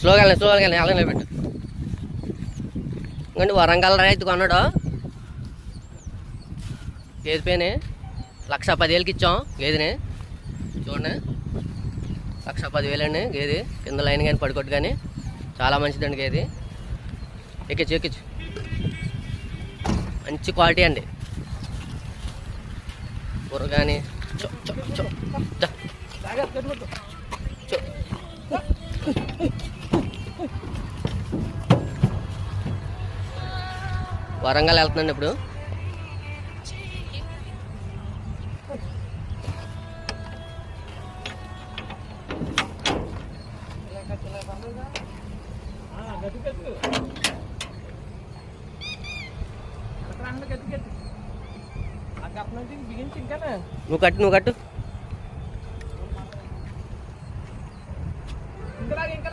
స్లోగా వెళ్ళండి స్లోగా వెళ్ళండి అలాగే పెట్టు ఇంకండి వరంగల్ రైతు కొన్నాడు. గేదె పేని లక్ష పదివేలకి ఇచ్చాం గేదెని. చూడండి. లక్ష పదివేలండి అండి గేదె. కింద లైన్ కానీ పడుకోట్టు కానీ చాలా మంచిదండి గేదె. ఎక్కిచ్చు ఎక్కించు. మంచి క్వాలిటీ అండి. బుర్ర కానీ చో చో చో. వరంగల్ వెళ్తున్నాను ఇప్పుడు. నువ్వు కట్టు నువ్వు కట్టు. ఇంకా